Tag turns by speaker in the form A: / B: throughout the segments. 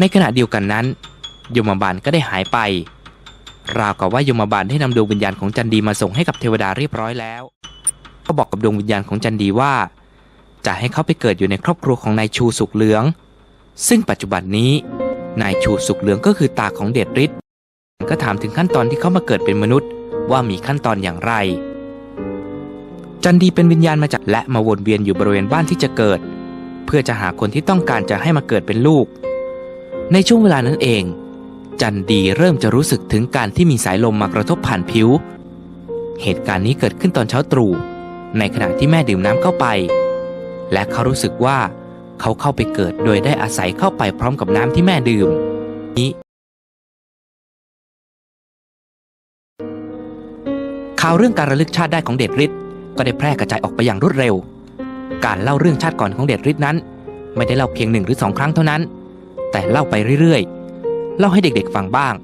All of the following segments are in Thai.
A: ในขณะเดียวกันนั้น ยมบาลก็ได้หายไป ราวกับว่ายมบาลได้นำดวงวิญญาณของจันดีมาส่งให้กับเทวดาเรียบร้อยแล้ว ก็บอกกับดวงวิญญาณของจันดีว่า จะให้เขาไปเกิดอยู่ในครอบครัวของนายชูสุกเหลือง ซึ่งปัจจุบันนี้ นายชูสุกเหลืองก็คือตาของเดชฤทธิ์ก็ถามถึงขั้นตอนที่เขามาเกิดเป็นมนุษย์ ว่ามีขั้นตอนอย่างไร จันดีเป็นวิญญาณมาจากและมาวนเวียนอยู่บริเวณบ้านที่จะเกิด เพื่อจะหาคนที่ต้องการจะให้มาเกิดเป็นลูก ในช่วงเวลานั้นเอง จันดีเริ่มจะรู้สึกถึงการที่มีสายลมมากระทบผ่านผิว เหตุการณ์นี้เกิดขึ้นตอนเช้าตรู่ในขณะที่แม่ดื่มน้ำเข้าไป และเขารู้สึกว่าเขาเข้าไปเกิดโดยได้อาศัยเข้าไปพร้อมกับน้ำที่แม่ดื่มนี้ข่าวเรื่องการระลึกชาติได้ของเดชฤทธิ์ก็ได้แพร่กระจายออกไปอย่างรวดเร็ว การเล่าเรื่องชาติก่อนของเดชฤทธิ์นั้น ไม่ได้เล่าเพียงหนึ่งหรือสองครั้งเท่านั้น แต่เล่าไปเรื่อยๆ เล่าให้เด็กๆฟังบ้าง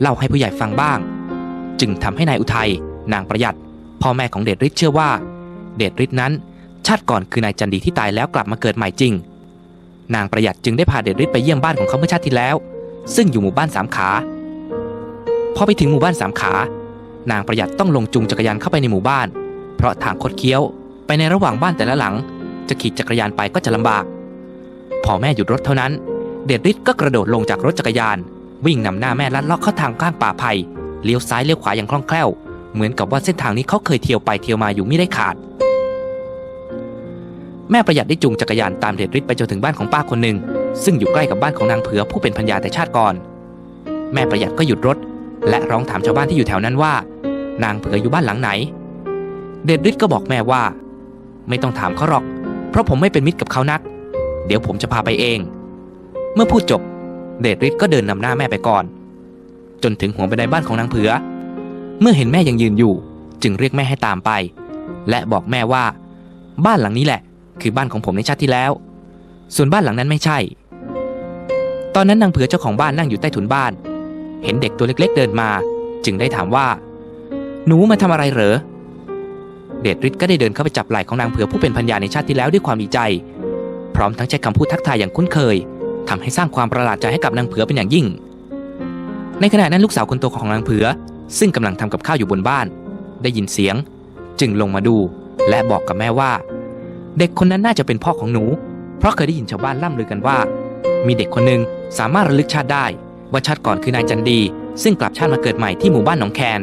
A: เล่าให้ผู้ใหญ่ฟังบ้าง จึงทำให้นายอุทัย นางประหยัด พ่อแม่ของเดชฤทธิ์เชื่อว่า เดชฤทธิ์นั้น ชาติก่อนคือนายจันดีที่ตายแล้วกลับมาเกิดใหม่จริง นางประหยัดจึงได้พาเดชฤทธิ์ไปเยี่ยมบ้านของเขาเมื่อชาติที่แล้ว ซึ่งอยู่หมู่บ้านสามขา พอไปถึงหมู่บ้านสามขา นางประหยัดต้องลงจูงจักรยานเข้าไปในหมู่บ้าน เพราะทางคดเคี้ยวไปในระหว่างบ้านแต่ละหลัง จะขี่จักรยานไปก็จะลำบาก พอแม่หยุดรถเท่านั้น เดชฤทธิ์ก็กระโดดลงจากรถจักรยาน วิ่งนำหน้าแม่ลัดเลาะเข้าทางข้างป่าไผ่เลี้ยวซ้ายเลี้ยวขวาอย่างคล่องแคล่ว เหมือนกับว่าเส้นทางนี้เขาเคยเที่ยวไปเที่ยวมาอยู่ไม่ได้ขาด แม่ประหยัดได้จูงจักรยานตามเดชฤทธิ์ไปจนถึงบ้านของป้าคนหนึ่งซึ่งอยู่ใกล้กับบ้านของนางเผือผู้เป็นพัญญาแต่ชาติก่อน แม่ประหยัดก็หยุดรถ และร้องถามชาวบ้านที่อยู่แถวนั้นว่า นางเผืออยู่บ้านหลังไหน เดชฤทธิ์ก็บอกแม่ว่า ไม่ต้องถามเขาหรอก เพราะผมไม่เป็นมิตรกับเขานัก เดี๋ยวผมจะพาไปเอง เมื่อพูดจบ เดชฤทธิ์ก็เดินนำหน้าแม่ไปก่อน จนถึงหัวบันไดบ้านของนางเผือ เมื่อเห็นแม่ยังยืนอยู่ จึงเรียกแม่ให้ตามไป และบอกแม่ว่า บ้านหลังนี้แหละ คือบ้านของผมในชาติที่แล้ว ส่วนบ้านหลังนั้นไม่ใช่ ตอนนั้นนางเผือเจ้าของบ้านนั่งอยู่ใต้ถุนบ้าน เห็นเด็กตัวเล็ก ๆ เดินมา จึงได้ถามว่า หนูมาทำอะไรเหรอเดชฤทธิ์ก็ได้เดินเข้าไปจับไหล่ของนางเผือผู้เป็นพัญญาในชาติที่แล้วด้วยความดีใจ พร้อมทั้งใช้คำพูดทักทายอย่างคุ้นเคย ทำให้สร้างความประหลาดใจให้กับนางเผือเป็นอย่างยิ่ง ในขณะนั้นลูกสาวคนโตของนางเผือ ซึ่งกำลังทำกับข้าวอยู่บนบ้าน ได้ยินเสียง จึงลงมาดู และบอกกับแม่ว่า เด็กคนนั้นน่าจะเป็นพ่อของหนู เพราะเคยได้ยินชาวบ้านล่ำลือกันว่า มีเด็กคนหนึ่งสามารถระลึกชาติได้ ว่าชาติก่อนคือนายจันดี ซึ่งกลับชาติมาเกิดใหม่ที่หมู่บ้านหนองแคน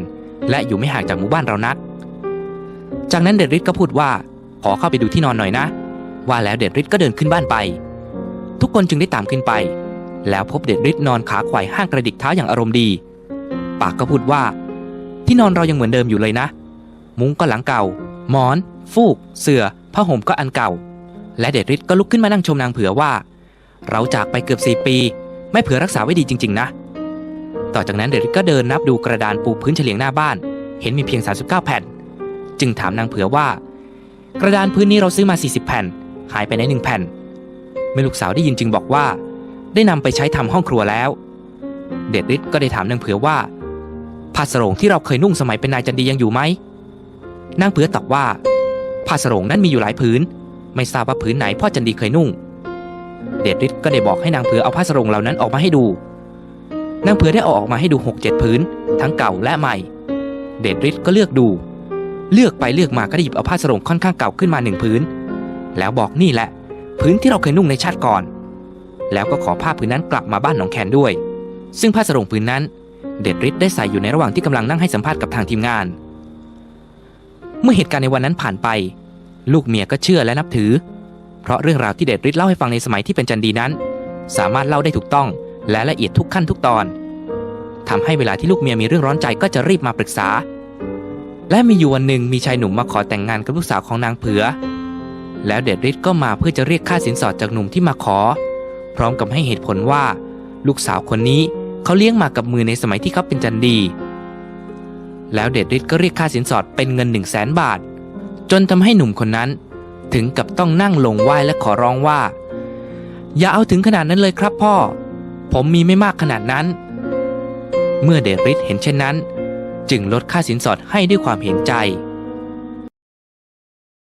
A: และอยู่ไม่ห่างจากหมู่บ้านเรานัก จากนั้นเดชฤทธิ์ก็พูดว่า ขอเข้าไปดูที่นอนหน่อยนะ ว่าแล้วเดชฤทธิ์ก็เดินขึ้นบ้านไป ทุกคนจึงได้ตามขึ้นไป แล้วพบเดชฤทธิ์นอนขาไขว่ห้างกระดิกเท้าอย่างอารมณ์ดี ปากก็พูดว่า ที่นอนเรายังเหมือนเดิมอยู่เลยนะ มุ้งก็หลังเก่า หมอน ฟูก เสื่อผ้าห่มก็อันเก่า และเดชฤทธิ์ก็ลุกขึ้นมานั่งชมนางเผือว่า เราจากไปเกือบสี่ปี ไม่เผื่อรักษาไว้ดีจริง ๆ นะ ต่อจากนั้นเดชฤทธิ์ก็เดินนับดูกระดานปูพื้นเฉลียงหน้าบ้าน เห็นมีเพียง 39 แผ่น จึงถามนางเผือว่า กระดานพื้นนี้เราซื้อมา 40 แผ่น หายไปไหนหนึ่งแผ่น มื่อลูกสาวได้ยินจึงบอกว่า ได้นำไปใช้ทำห้องครัวแล้ว เดชฤทธิ์ก็ได้ถามนางเผือว่าผ้าสรงที่เราเคยนุ่งสมัยเป็นนายจันดียังอยู่ไหมนางเผือตอบว่าผ้าสรงนั้นมีอยู่หลายผืน ไม่ทราบว่าผืนไหนพ่อจันดีเคยนุ่ง เดชฤทธิ์ก็ได้บอกให้นางเผือเอาผ้าสรงเหล่านั้นออกมาให้ดูนางเผือได้เอาออกมาให้ดูหกเจ็ดผืนทั้งเก่าและใหม่ เดชฤทธิ์ก็เลือกดู เลือกไปเลือกมาก็ได้หยิบเอาผ้าสรงค่อนข้างเก่าขึ้นมาหนึ่งผืนแล้วบอกนี่แหละ ผืนที่เราเคยนุ่งในชาติก่อน แล้วก็ขอผ้าผืนนั้นกลับมาบ้านหนองแคนด้วย ซึ่งผ้าสรงผืนนั้น เดชฤทธิ์ได้ใส่อยู่ในระหว่างที่กำลังนั่งให้สัมภาษณ์กับทางทีมงาน เมื่อเหตุการณ์ในวันนั้นผ่านไป ลูกเมียก็เชื่อและนับถือ เพราะเรื่องราวที่เดชฤทธิ์เล่าให้ฟังในสมัยที่เป็นจันดีนั้น สามารถเล่าได้ถูกต้องและละเอียดทุกขั้นทุกตอนทำให้เวลาที่ลูกเมียมีเรื่องร้อนใจก็จะรีบมาปรึกษา และมีอยู่วันหนึ่งมีชายหนุ่มมาขอแต่งงานกับลูกสาวของนางเผือ แล้วเดชฤทธิ์ก็มาเพื่อจะเรียกค่าสินสอดจากหนุ่มที่มาขอ พร้อมกับให้เหตุผลว่า ลูกสาวคนนี้เขาเลี้ยงมากับมือในสมัยที่เขาเป็นจันดี แล้วเดชฤทธิ์ก็เรียกค่าสินสอดเป็นเงินหนึ่งแสนบาท จนทำให้หนุ่มคนนั้น ถึงกับต้องนั่งลงไหว้และขอร้องว่า อย่าเอาถึงขนาดนั้นเลยครับพ่อ ผมมีไม่มากขนาดนั้น เมื่อเดชฤทธิ์เห็นเช่นนั้น จึงลดค่าสินสอดให้ด้วยความเห็นใจ